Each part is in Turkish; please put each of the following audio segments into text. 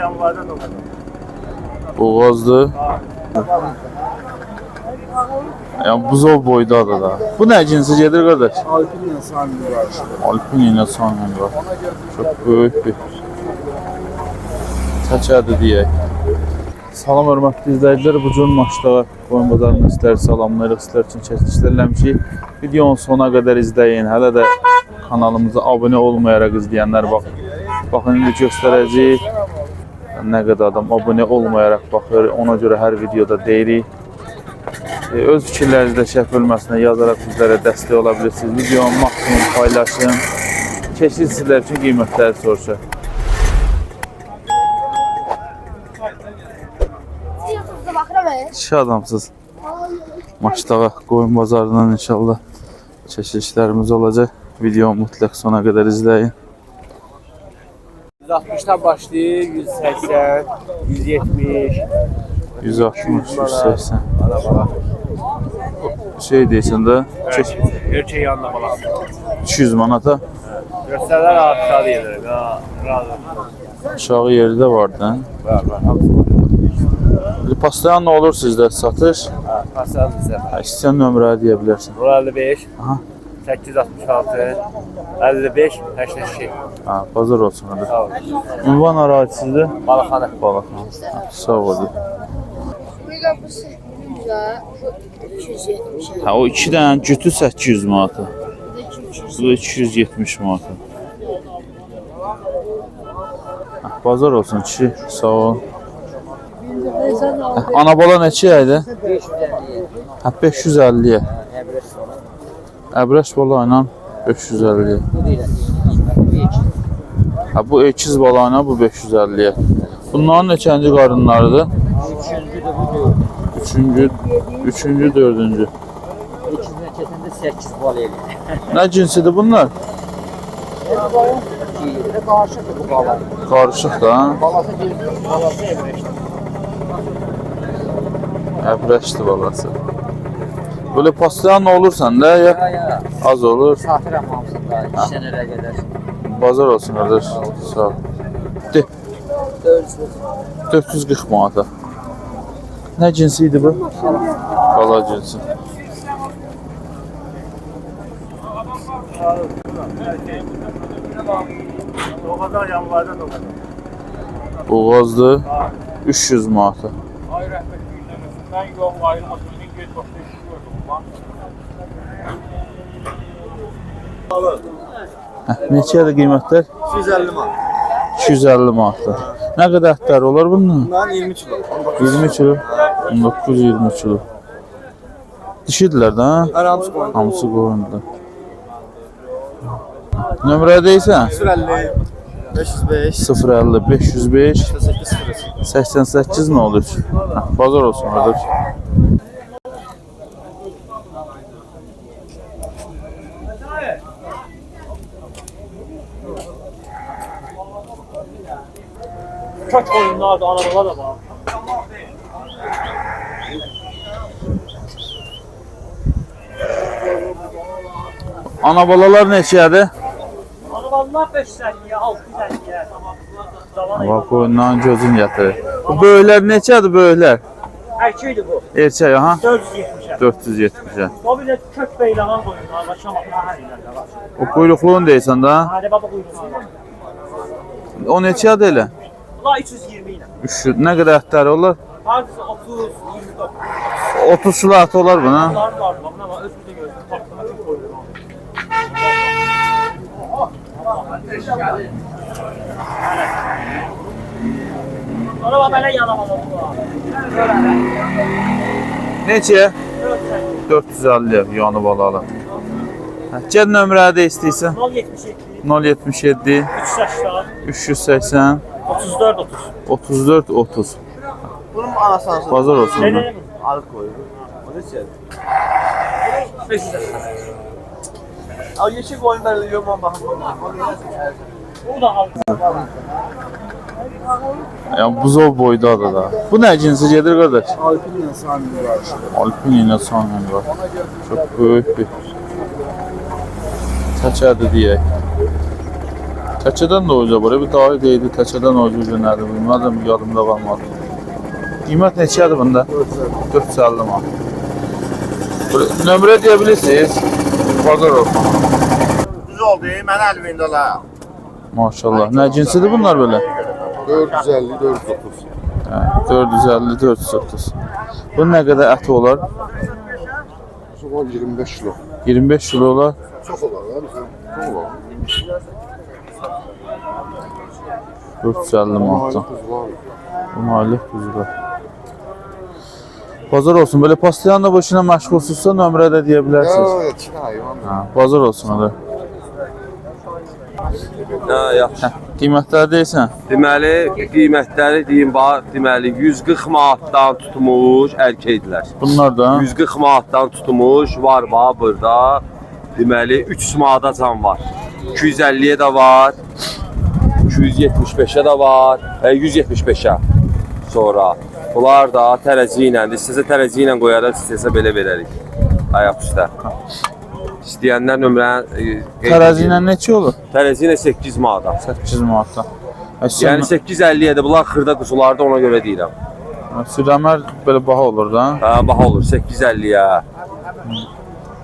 Yanlardan o kadar. Boğazlı. Yani buzov boydadır da. Bu ne cinsi gedir kardeş? Alpin insan var işte. Alpin yine sanırım var. Çok büyük bir çəçədir deyək. Salam hörmətli izləyicilər, bu gün maçda qoyun bazarını istər salamlayırıq, istər üçün çəkilişlər ki, videonun sona qədər izləyin. Hələ də kanalımıza abunə olmayaraq izləyənlər bax. Baxın indi göstərəcəyik. Nə qədər adam abunə olmayaraq baxır, ona görə hər videoda deyirik. E, öz fikirlərinizi də şərh bölməsinə yazaraq bizlərə dəstək ola bilirsiniz. Videonu maksimum paylaşın. Keçid sizlər üçün qiymətləri soruşaq. Kişi adamsız. Maçdağa qoyun bazarından inşallah çəkilişlərimiz olacaq. Videonu mütləq sona qədər izləyin. 160'dan başlayır, 180, 170. 160, 180. Ana bala. Şey deyirsən də, keç- Gerçeği yanına bala. 200 manata Gösterler aşağı diyelim. Ha, razı. aşağı yeri də var. Var var. Hamısı. Pastayan nə olur sizdə satış? Ha, pasal bize. Hə, İstəyən nömrə deyə bilərsən. 55, Aha. 866, 55, 82. Ha, bazar olsun hadi. Sağ olun. Ünvan ərazisidir. Balıkhane. Balaxan. Ha, Sağ ol. Burada bu 800 lira, bu 270 lira, Hə, o 2 dənə cütü 800 manata. bu da 200 Bu da 270 manata. Hə, Bazar olsun kişi. Sağ ol. Hə, Ana bala neçə idi? Hə 550-yə. Əbrəş bala ilə 550-yə. Hə bu əkiz bala ilə bu 550-yə. Bunların neçənci qarınlarıdır? Üçüncü, üçüncü, dördüncü. İkisine kesende 8 bal eli. Nə cinsidir bunlar? Karşı bu bala. Qarışıq da. Balası bir, balası evreşti. Əbrəşdir balası. Böyle pastayan olur səndə ya Ya az olur. Satıram hamısında. 2 senelere kadar. Bazar olsun qardaş. Sağ ol. De, 440 manata. Nə cinsi idi bu? Bala cinsi. Boğazlı 300 manata. Ay rəhmət Ben yol göz başta iş gördüm. Hə, neçədir qiymətlər? 250 man. 250 manatdır. Nə qədər ətlər olar bunun? Bundan 20 kilo. 20 kilo. 19-20 kilo. Dişidirlər də, hə? Aramız koyun. Hamısı qoyundur. Nömrə deyirsən? 150, 505, 050 505 8 sırası. 88 nə olur? Hə, bazar olsun qardaş. Kök oyunlar da analar da var. Ana balalar neçədir? Analarlar 550'ye, 650'ye. Zaman Bax qoyundan gözün gətirir. Bu böyüklər neçədir böyüklər? Erkeğiydi bu. Erkək aha 470'e. 470-ə. O bir de kök beylanan koyunlar var. Şamaklar her yerlerde var. O quyruqluğun deyirsən də? Hadi baba var. O neçədir elə? Ulan 320 ile. 300. Nə qədər ətləri olar? Hangisi 30, 29. 30 kilo ət olar buna. Bunlar var. Bak ama özümüzde Neçə? 450 yanı balalı. Gəl nömrəni də istəyirsən. 077, 077 380, 380 34, 30. 34 30. Bunun anası. Bazar olsun. Ne ona. ne Alık koyuyor. O ne şey? 500 Al yeşil koyun veriliyor mu bakın. Bu da aldı. Yəni buzov boydadır da. Bu nə cinsi gedir qardaş? Alpinle sahibini var işte. Alpin ilə Sanyan var. Çox böyük bir təkədir deyək. Təkədən də oca var. Bir daha deyildi təkədən oca nədir bilmədim, yadımda qalmadı. Qiymət neçədir bunda? 450 manat. Böyle Nömrə deyə bilirsiniz? Bazar olsun. Düz oldu, mən 50 bin dolar. Maşallah. Nə cinsidir bunlar belə? 450, 430. Hə, 450, 430. Bu nə qədər əti olar? Soğan 25 kilo. 25 kilo olar. Çok olur ya bizim. Çok olur. 450 manatdan. Kız var. Bu maliyyə güclü. Bazar olsun. Böyle pastayanla başına məşğulsuzsa nömrə də deyə bilərsiniz. Ya Çin hayvan. Ha, bazar olsun hadi. Ha, yaxşı. Hə, qiymətləri deyirsən? Deməli, qiymətləri deyim bax, deməli 140 manatdan tutmuş erkəklər. Bunlar da 140 manatdan tutmuş var bax burada. Deməli 300 manata can var. 250-yə də var. 275-ə də var. E, 175-ə. Sonra bunlar da tərəzi ilə, istəsə tərəzi ilə qoyarıq, istəsə belə verərik. Ayaq üstə. İstəyənlər nömrəni e, qeyd tərəzi edin. ilə neçə olur? tərəzi ilə 8 manata. 8 manatdan. Yəni Yəni 850-yə də bunlar xırda quzulardır ona görə deyirəm. südəmər belə baha olur da. Hə, baha olur 850-yə.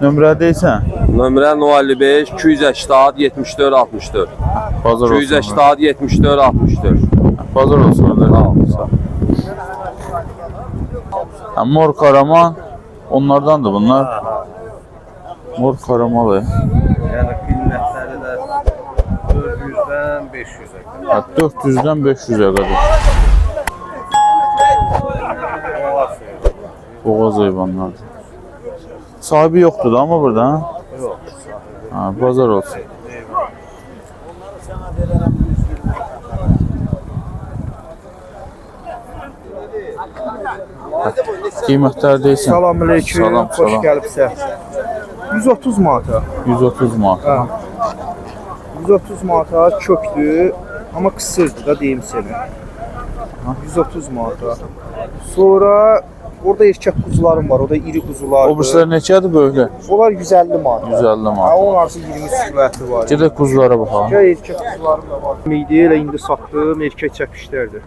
Nömrə deyirsən? Nömrə 055 280 74 64. Bazar olsun. 280 74 64. Bazar olsun. Sağ ol, sağ ol. Ha, mor karaman onlardandır bunlar. Mor karamalı. Yani qiymətləri də 400-dən 500-ə qədər. Ha, 400'den 500'e kadar. Boğaz hayvanlardır. Sahibi yoktu da ama burada ha? Yok. Ha, pazar olsun. Qiymətlər deyilsin. Salamünaleyküm. Salam, Xoş salam. gəlibsə. 130 manata. 130 manat. Hə. 130 manata kökdür, amma qısırdır da deyim sənə. 130 manata. Sonra orada erkək quzularım var, o da iri quzular. O burslar neçədir böyüklər? Onlar 150 manat. 150 Ha, manat. onun arası 20 sürəti var. Gedək quzulara baxalım. Ya erkək quzularım da var. Meydi elə indi satdığım erkək çəpişlərdir.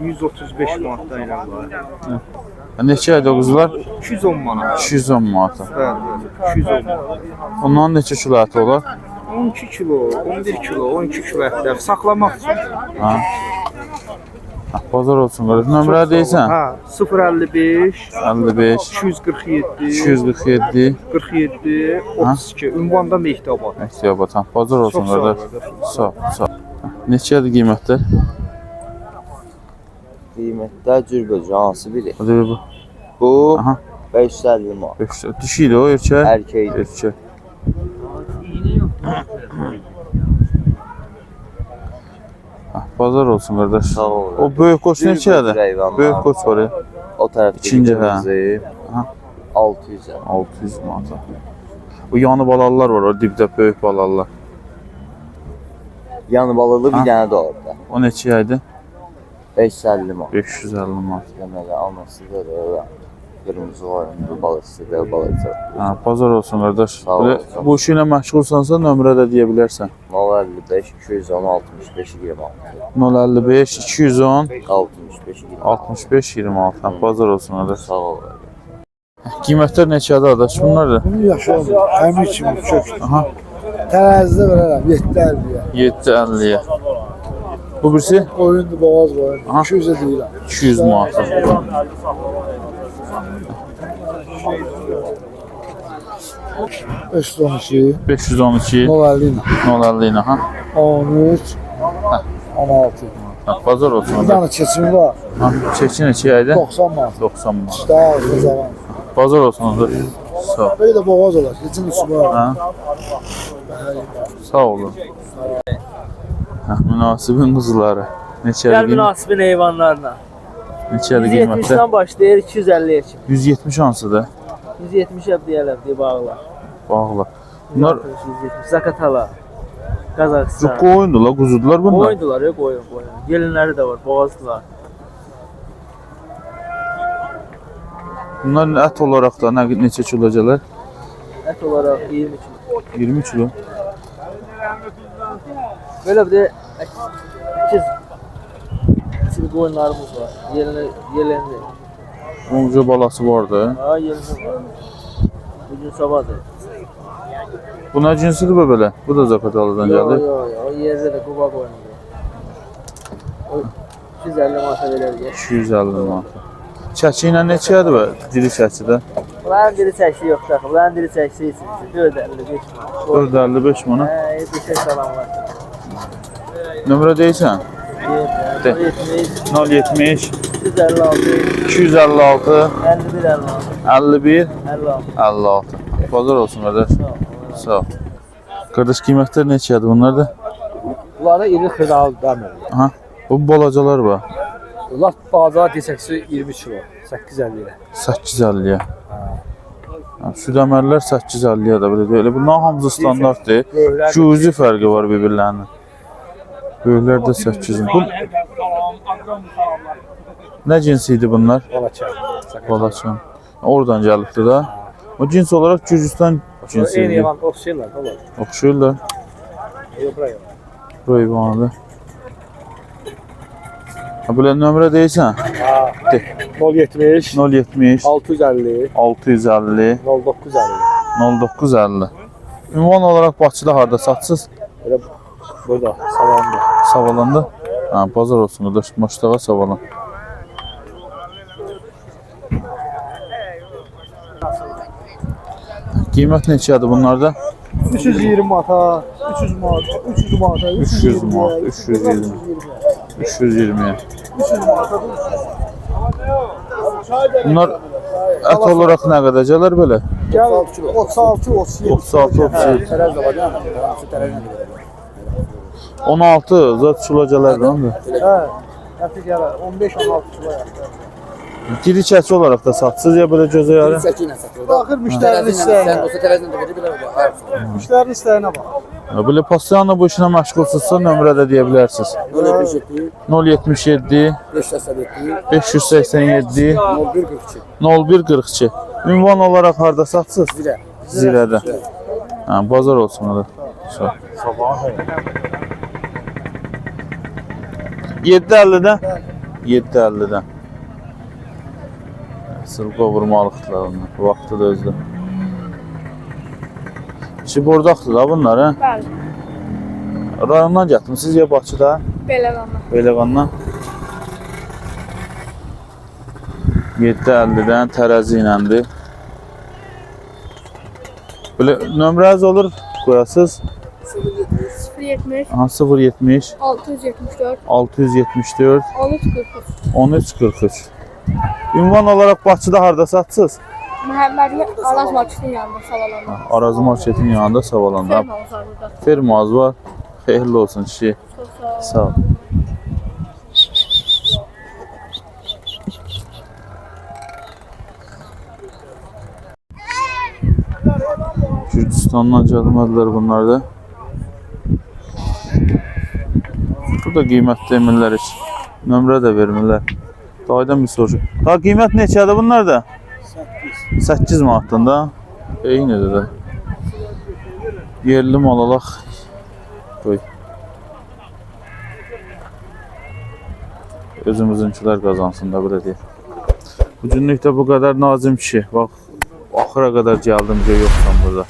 135 manatdan elə var. Neçə ayda quzular? 210 manat. 210 manat. Bəli, 210 manat. Ondan neçə kilo əti olar? 12 kilo, 11 kilo, 12 kilo ətlər saxlamaq üçün. Ha. Bazar olsun qardaş. Nömrə deyirsən? Hə, 055 55 247 247 47 32 ünvanda Mehtaba. Məktəbət. Ha, bazar olsun qardaş. Sağ, sağ. Neçədir qiymətlər? Qiymətlər cürbəcür hansı biri? Hadi bu. Bu Aha. 550 manat. 5. Dişiydi o erkək. Erkəkdir. Erkək. Ha, bazar olsun qardaş. Sağ ol. O qoç Cürbəcür neçədir? heyvanlar. Böyük qoç var ya. O tərəfdə İkinci. Aha. 600 -ə. 600 manata. O yanı balalar var, o dibdə böyük balalar. Yanı balalı bir Ha. dənə də orada. O neçə idi? 550 manat. 550 manat. Deməli anası da öyle. Qırmızı oyunlu balıqçı, belə balıqçı. Ha, bazar olsun qardaş. Sağ ol, Belə bu işi ilə məşğulsansa nömrə də deyə bilərsən. 055 210 65 26. 055 210 65 26. 65 26. Ha, bazar olsun qardaş. Sağ ol. Qiymətlər neçədir qardaş? Bunlar da Bunu yaşamır. Həmin kimi kök. Aha. Tərəzidə verərəm 750-yə. 750-yə. Bu birisi Oyundu boğaz qoyun. Aha. 200-ə deyirəm. 200 manat. Öz 12, 512 050 ilə. 050 ilə ha. 13, 16. Ha, bazar olsun Bir dənə keçimi var. Ha, çəki neçə idi? 90 manat. 90 manat. İşte ağzı zaman. Bazar olsun qardaş. Sağ ol. Belə də boğaz olar. Keçin üstü var. Ha. Sağ olun. Ha, münasibin quzuları. Neçədir Gəl qiymət? münasibin heyvanlarına. Neçədir qiymətlər? 170-dən başlayır 250-yə kimi. 170 hansıdır? 170 əb deyərlər deyə bağlar. Bağla. Bunlar 170 Zakatala. Bu Kazakistan. koyundu la, kuzudular bunlar. Koyundular ya koyun koyun. Gelinleri de var, boğazlılar. Bunların ət olaraq da nə neçə kilocalar? Et olarak 20 kilo. 20 kilo. Böyle bir de ikiz ikiz koyunlarımız var. Yelene, yelenli. Onca balası var da. Ha yelenli var. Bugün sabahdır. Bu nə cinsidir be belə? Bu da Zakatalıdan Yo gəldi. yo yo. O yerde de kuba koyunu. O 250 masa verir ya. 250 manat. Çəki ilə neçədir be? Diri çəkidə? Bunların diri çəkisi yok da. Bunların diri çəkisi için. 455 manat. 455 manat. He, bir şey salam var. Nömrə deyirsən? De. 70, 070 256, 256 51, 56, 51 56. 56. Bazar olsun qardaş. Sağ ol. Qardaş qiymətlər neçədir bunlar da? Bunlara iri xırdal dəmir. Aha. Bu balacalar var. Lat bazağa desəksi 20 kilo, 850-yə. 850-yə. Ha, Süd əmərlər 850-yə də belə deyil. Bunların hamısı standartdır. Cüzi fərqi var bir-birlərinin. Böyüklər də 800. Bu Salam, akram salamlar. nə cins idi bunlar? Balaça. Balaçan. Oradan gəlibdi da. O cins olaraq Gürcüstan cinsi Eyni idi. yalan oxşayırlar, olar. Oxşuyurlar. Yox, bura yox. Röyvanlı. Ha, belə nömrə deyirsən? Ha. De. 070 070 650 650 0950. 0950. Ünvan olaraq Bakıda harda satsız? Elə burada salamdır. Savalanda. Ha, bazar olsun qardaş. Maçdağa savalan. Qiymət neçədir bunlarda? 320 manata, 300 manata, 300 manata, 300 manat, 320. 320. 300 manata. Bunlar ət olaraq nə qədərcələr belə? Gəl 36, 37. 36, 37. Tərəz də var, yəni. Hansı tərəz nə qədər? 16 zat çulacələrdən də. Hə. Hətta gəl 15-16 kilo yaxşı. Diri çəki olaraq da satsız ya belə gözə yarı. Səkinə satır. Baxır müştərinin istəyinə. olsa tərəzlə də verə bilər o. Müştərinin istəyinə bax. Belə pasiyanla bu işlə məşğulsuzsa nömrə də deyə bilərsiniz. 077 077 587 587 0142. 0142. Ünvan olaraq harda satsız? Zirə. Zirədə. Hə, bazar olsun da. Sağ. Sabah. 7.50-dən? 7.50-dən. Əsl qovurmalıqdılar onlar. Vaxtı da özdə. İşi bordaqdır da bunlar, hə? Bəli. Rayondan gətirmisiniz ya Bakıda? Belə qanlar. Beyləqandan. 7.50-dən tərəzi iləndir. Belə nömrəniz olur qoyasız. 070, Aha 070 674, 674 1343. 1343. Ünvan olaraq Bakıda harda satsız? Məhəmmədli Alas Marketin yanında salalanda. Arazı marketin yanında Savalanda. Var burada. Fermaz var. Xeyirli olsun kişi. Sağ ol. Sağ ol. Gürcistandan gəlmədilər bunlar da. Burada qiymət demirlər heç. Nömrə də vermirlər. Dayıdan bir soruş. Ha qiymət neçədir bunlar da? 8. 8 manatdan da. Eynidir də. Yerli mal alaq. Qoy. Özümüzünkülər qazansın da belə deyək. Bu günlük də bu qədər Nazim kişi. Bax, axıra qədər gəldim ki, yoxsan burada.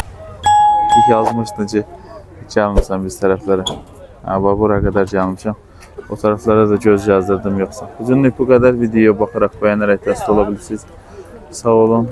Yazmışdın ki, gəlmirsən biz tərəflərə. Bax, bura qədər gəlmişəm. O tərəflərə də göz yazdırdım yoxsa. Bu günlük bu qədər videoya baxaraq bəyənərək dəstək ola bilirsiniz. Sağ olun.